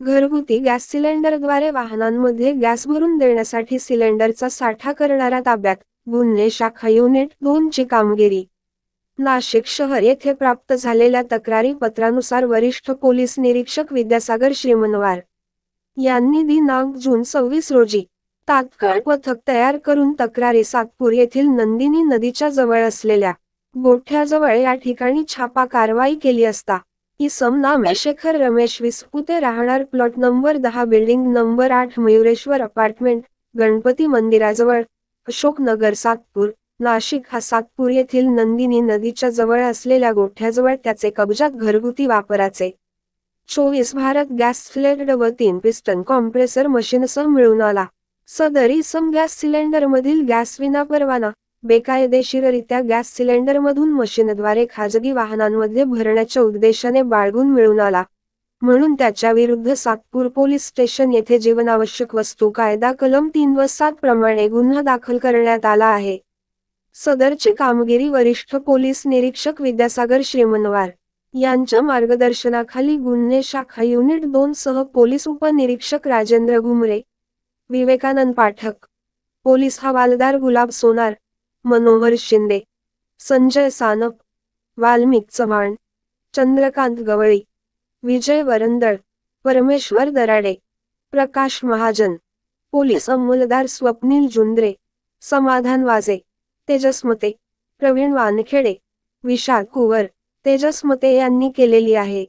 घरगुती गॅस सिलेंडरद्वारे वाहनांमध्ये गॅस भरून देण्यासाठी सिलेंडरचा साठा करणारा ताब्यात गुन्हे शाखा युनिट दोन ची कामगिरी. नाशिक शहर येथे प्राप्त झालेल्या तक्रारी पत्रानुसार वरिष्ठ पोलीस निरीक्षक विद्यासागर श्रीमनवार यांनी दिनांक जून सव्वीस रोजी तात्काळ पथक तयार करून तक्रारी सातपूर येथील नंदिनी नदीच्या जवळ असलेल्या गोठ्याजवळ या ठिकाणी छापा कारवाई केली असता इसम नामे शेखर रमेश विस्पुते राहणार प्लॉट नंबर दहा बिल्डिंग नंबर आठ मयुरेश्वर अपार्टमेंट गणपती मंदिराजवळ अशोकनगर सातपूर नाशिक. हा सातपूर येथील नंदिनी नदीच्या जवळ असलेल्या गोठ्याजवळ त्याचे कब्जात घरगुती वापराचे. चोवीस भारत गॅस सिलेंडर व तीन पिस्टन कॉम्प्रेसर मशीनसह मिळून आला. सदर इसम गॅस सिलेंडरमधील गॅस विना परवाना बेकायदेशीररित्या गॅस सिलेंडरमधून मशीनद्वारे खाजगी वाहनांमध्ये भरण्याच्या उद्देशाने बाळगून मिळून आला. म्हणून त्याच्या विरुद्ध सातपूर पोलीस स्टेशन येथे जीवनावश्यक वस्तू कायदा कलम तीन व सात प्रमाणे गुन्हा दाखल करण्यात आला आहे. सदरची कामगिरी वरिष्ठ पोलीस निरीक्षक विद्यासागर श्रीमनवार यांच्या मार्गदर्शनाखाली गुन्हे शाखा युनिट दोन सह पोलीस उपनिरीक्षक राजेंद्र घुमरे विवेकानंद पाठक पोलीस हवालदार गुलाब सोनार मनोहर शिंदे संजय सानप वाल्मिक चव्हाण चंद्रकांत गवळी विजय वरंदळ परमेश्वर दराडे प्रकाश महाजन पोलीस अंमलदार स्वप्नील जुंद्रे समाधान वाजे तेजस्मते प्रवीण वानखेडे विशाल कुवर तेजस्मते यांनी केलेली आहे.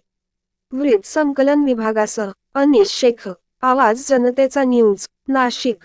वृत्त संकलन विभागासह अनिश शेख आवाज जनतेचा न्यूज नाशिक.